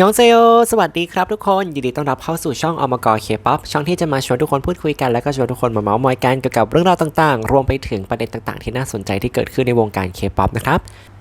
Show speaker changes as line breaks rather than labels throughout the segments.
ยองเซโยสวัสดีครับทุกคน ยินดีต้อนรับเข้าสู่ช่องอมกอเคป๊อปช่องที่จะมาชวนทุกคนพูดคุยกัน และก็ชวนทุกคนมาเมาส์มอยกันเกี่ยวกับเรื่องราวต่างๆ รวมไปถึงประเด็นต่างๆ ที่น่าสนใจที่เกิดขึ้นในวงการเคป๊อปนะครับ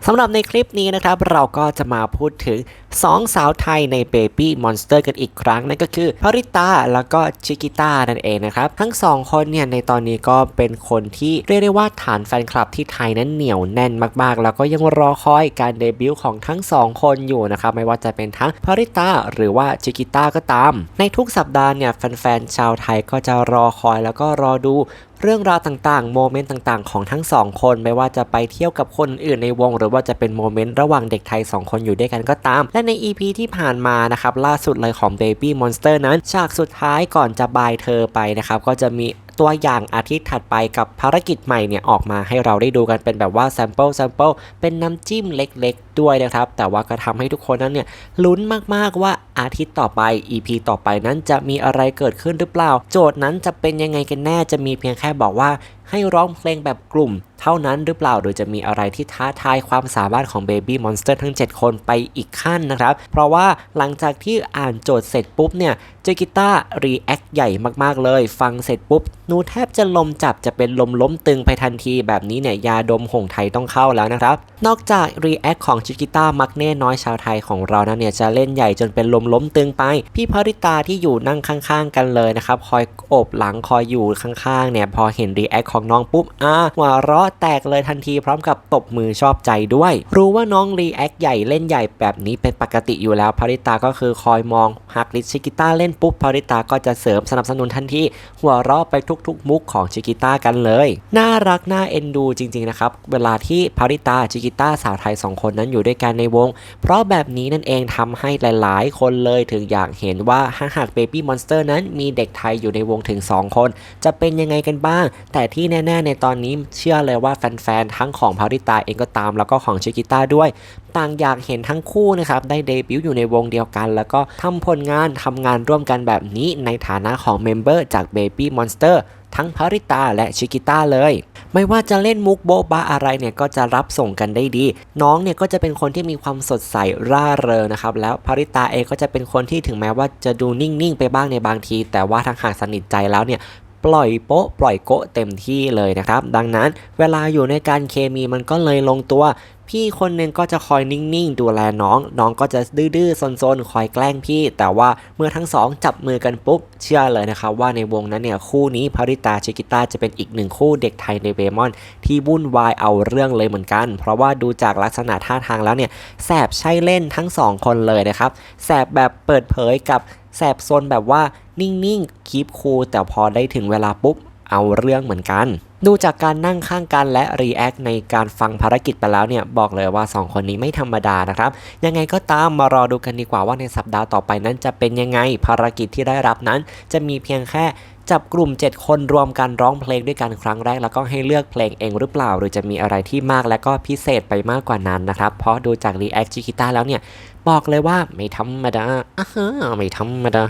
สำหรับในคลิปนี้นะครับเราก็จะมาพูดถึง 2 สาวไทยใน Baby Monster กันอีกครั้ง นั่นก็คือพริตาแล้วก็ชิกิต้านั่นเองนะครับ ทั้งสองคนเนี่ยในตอนนี้ก็เป็นคนที่เรียกได้ว่าฐานแฟนคลับที่ไทยนั้นเหนียวแน่นมากๆ แล้วก็ยังรอคอยการเดบิวต์ของทั้งสองคนอยู่นะครับ ไม่ว่าจะเป็นทั้งพริตาหรือว่าชิกิต้าก็ตาม ในทุกสัปดาห์เนี่ยแฟนๆชาวไทยก็จะรอคอยแล้วก็รอดูเรื่องราวต่างๆ โมเมนต์ต่างๆ ของทั้งสองคน ไม่ว่าจะไปเที่ยวกับคนอื่นในวง หรือว่าจะเป็นโมเมนต์ระหว่างเด็กไทย 2 คนอยู่ด้วยกันก็ตาม และใน EP ที่ผ่านมานะครับ ล่าสุดเลยของ Baby Monster นั้น ฉากสุดท้ายก่อนจะบายเธอไปนะครับ ก็จะมีตัวอย่างอาทิตย์ถัดไปกับภารกิจใหม่เนี่ยออกมาให้เราได้ดูกันเป็นแบบว่า sample sample เป็นน้ำจิ้มเล็กๆ ด้วยนะครับ แต่ว่าก็ทำให้ทุกคนนั้นเนี่ยลุ้นมากๆว่าอาทิตย์ต่อไป EP ต่อไปนั้นจะมีอะไรเกิดขึ้นหรือเปล่า โจทย์นั้นจะเป็นยังไงกันแน่จะมีเพียงแค่บอกว่า ให้ร้องเพลงแบบกลุ่ม เท่านั้นหรือเปล่าโดยจะมีอะไรที่ท้าทายความสามารถของ Baby Monster ทั้ง 7 คนไปอีกขั้นนะครับ เพราะว่าหลังจากที่อ่านโจทย์เสร็จปุ๊บเนี่ยเจกิต้ารีแอคใหญ่มากๆเลย ฟังเสร็จปุ๊บหนูแทบจะลมจับจะเป็นลมล้มตึงไปทันทีแบบนี้เนี่ยยาดมหงไทยต้องเข้าแล้วนะครับ นอกจากรีแอคของจิกิต้ามักเน่น้อยชาวไทยของเรานั้นเนี่ยจะเล่นใหญ่จนเป็นลมล้มตึงไป พี่ภริตาที่อยู่นั่งข้างๆ กันเลยนะครับ คอยโอบหลังคอยอยู่ข้างๆเนี่ยพอเห็นรีแอคของน้องปุ๊บอ่าหัวเราะแตกเลยทันทีพร้อมกับตบมือชอบใจด้วย รู้ว่าน้องรีแอคใหญ่เล่นใหญ่แบบนี้เป็นปกติอยู่แล้วภริตาก็คือคอยมองหากลิชิกิต้าเล่นปุ๊บภริตาก็จะเสริมสนับสนุนทันทีหัวเราะไปทุกๆ มุกของชิกิต้ากันเลย น่ารักน่าเอ็นดูจริงๆนะครับเวลาที่ภริตาชิกิต้าสาวไทยสองคนนั้นอยู่ด้วยกันในวง เพราะแบบนี้นั่นเองทำให้หลายๆ คนเลยถึงอยากเห็นว่าถ้าหาก Baby Monster นั้นมีเด็กไทยอยู่ในวงถึง 2 คน จะเป็นยังไงกันบ้าง แต่ที่แน่ๆ ในตอนนี้เชื่อเลยว่าแฟนๆ ทั้งของภริตาเองก็ตามแล้วก็ของชิกิต้าด้วย ต่างอยากเห็นทั้งคู่นะครับ ได้เดบิวต์อยู่ในวงเดียวกัน แล้วก็ทำผลงานทำงานร่วมกันแบบนี้ในฐานะของเมมเบอร์จาก Baby Monster ทั้งภริตาและชิกิต้าเลย ไม่ว่าจะเล่นมุกโบ๊ะบะอะไรเนี่ยก็จะรับส่งกันได้ดี น้องเนี่ยก็จะเป็นคนที่มีความสดใสร่าเริงนะครับ แล้วภริตาเองก็จะเป็นคนที่ถึงแม้ว่าจะดูนิ่งๆ ไปบ้างในบางที แต่ว่าทางหากสนิทใจแล้วเนี่ย ปล่อยโป๊ะปล่อยโกะเต็มที่เลยนะครับ ดังนั้นเวลาอยู่ในการเคมีมันก็เลยลงตัว พี่คนหนึ่งก็จะคอยนิ่งๆ ดูแลน้อง น้องก็จะดื้อๆซนๆ คอยแกล้งพี่ แต่ว่าเมื่อทั้งสองจับมือกันปุ๊บ เชื่อเลยนะครับว่าในวงนั้นเนี่ยคู่นี้ภริตาชิกิต้าจะเป็นอีกหนึ่งคู่เด็กไทยในเบมอน ที่วุ่นวายเอาเรื่องเลยเหมือนกัน เพราะว่าดูจากลักษณะท่าทางแล้วเนี่ยแสบใช่เล่นทั้งสองคนเลยนะครับแสบแบบเปิดเผยกับ แสบซนแบบว่านิ่งๆคีบคูลแต่พอได้ถึงเวลาปุ๊บเอาเรื่องเหมือนกัน ดูจากการนั่งข้างกันและรีแอคในการฟังภารกิจไปแล้วเนี่ย บอกเลยว่า 2 คนนี้ไม่ธรรมดานะครับ ยังไงก็ตามมารอดูกันดีกว่าว่าในสัปดาห์ต่อไปนั้นจะเป็นยังไงภารกิจที่ได้รับนั้น จะมีเพียงแค่ จับกลุ่ม 7 คนรวมกันร้องเพลงด้วยกันครั้งแรก แล้วก็ให้เลือกเพลงเองหรือเปล่า หรือจะมีอะไรที่มากและก็พิเศษไปมากกว่านั้นนะครับ เพราะดูจากรีแอคจิกิต้าแล้วเนี่ย บอกเลยว่าไม่ธรรมดาอ่าไม่ธรรมดา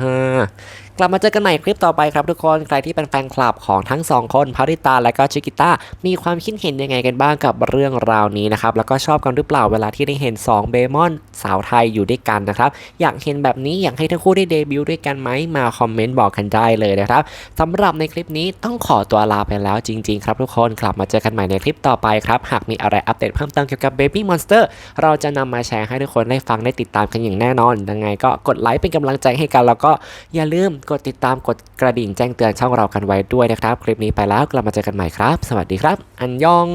กลับมาเจอกันใหม่คลิปต่อไปครับทุกคน ใครที่เป็นแฟนคลับของทั้งสองคนพาริตาและก็ชิกิต้ามีความคิดเห็นยังไงกันบ้างกับเรื่องราวนี้นะครับ แล้วก็ชอบกันหรือเปล่าเวลาที่ได้เห็น 2 เบมอนสาวไทยอยู่ด้วยกันนะครับ อยากเห็นแบบนี้อยากให้ทั้งคู่ได้เดบิวต์ด้วยกันไหมมาคอมเมนต์บอกกันได้เลยนะครับสำหรับในคลิปนี้ต้องขอตัวลาไปแล้วจริง ๆ ครับทุกคนกลับมาเจอกันใหม่ในคลิปต่อไปครับหากมีอะไรอัปเดตเพิ่มเติมเกี่ยวกับ Baby Monster เราจะนำมาแชร์ให้ทุกคนได้ฟังได้ติดตามกันอย่างแน่นอนยังไงก็กดไลค์เป็นกำลังใจให้กันแล้วก็อย่าลืมกดติดตามกดกระดิ่งแจ้งเตือนช่องเรากันไว้ด้วยนะครับ คลิปนี้ไปแล้วกลับมาเจอกันใหม่ครับ สวัสดีครับ อันยอง